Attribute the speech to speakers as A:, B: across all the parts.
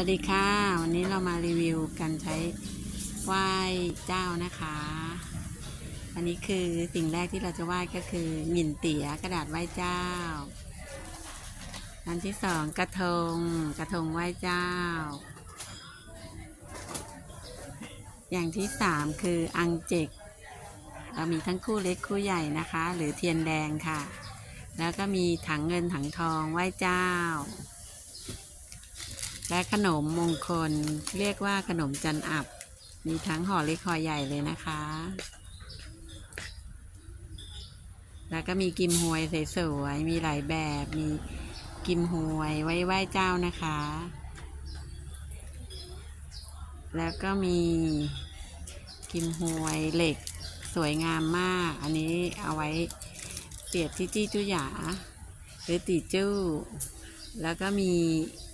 A: วัสดีค่ะ วันนี้เรามารีวิวการใช้ไหว้เจ้านะคะ อันนี้คือสิ่งแรกที่เราจะไหว้ก็คือหมิ่นเตี๋ยกระดาษไหว้เจ้า อันที่สองกระทงกระทงไหว้เจ้า อย่างที่สามคืออังเจกเรามีทั้งคู่เล็กคู่ใหญ่นะคะ หรือเทียนแดงค่ะ แล้วก็มีถังเงินถังทองไหว้เจ้า และขนมมงคลเรียกว่าขนมจันอับ มีทั้งห่อเล็กห่อใหญ่เลยนะคะ แล้วก็มีกิมหวยสวยๆมีหลายแบบ มีกิมหวยไว้ไหว้เจ้านะคะ แล้วก็มีกิมหวยเหล็กสวยงามมาก อันนี้เอาไว้เสียบที่จี้จุ้หยาหรือตีจู้ แล้วก็มี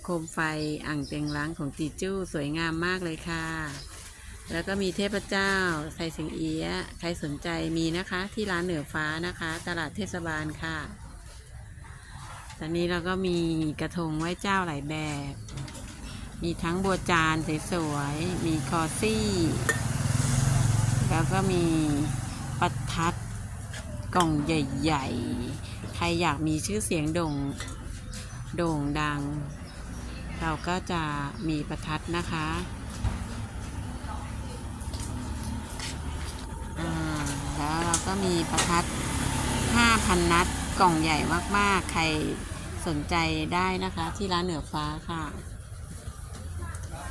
A: โคมไฟอ่างเตียงล้างของตีจู้สวยงามมากเลยค่ะ แล้วก็มีเทพเจ้าไทยสิงเอียะใครสนใจมีนะคะที่ร้านเหนือฟ้านะคะ ตลาดเทศบาลค่ะ ตอนนี้เราก็มีกระทงไหว้เจ้าหลายแบบ มีทั้งบัวจานสวยๆ มีคอซี่ แล้วก็มีประทัดกล่องใหญ่ ๆ ใครอยากมีชื่อเสียงโด่ง โด่งดัง เราก็จะมีประทัดนะคะแล้วเราก็มีประทัด 5,000 นัดกล่องใหญ่มากๆ ใครสนใจได้นะคะที่ร้านเหนือฟ้าค่ะ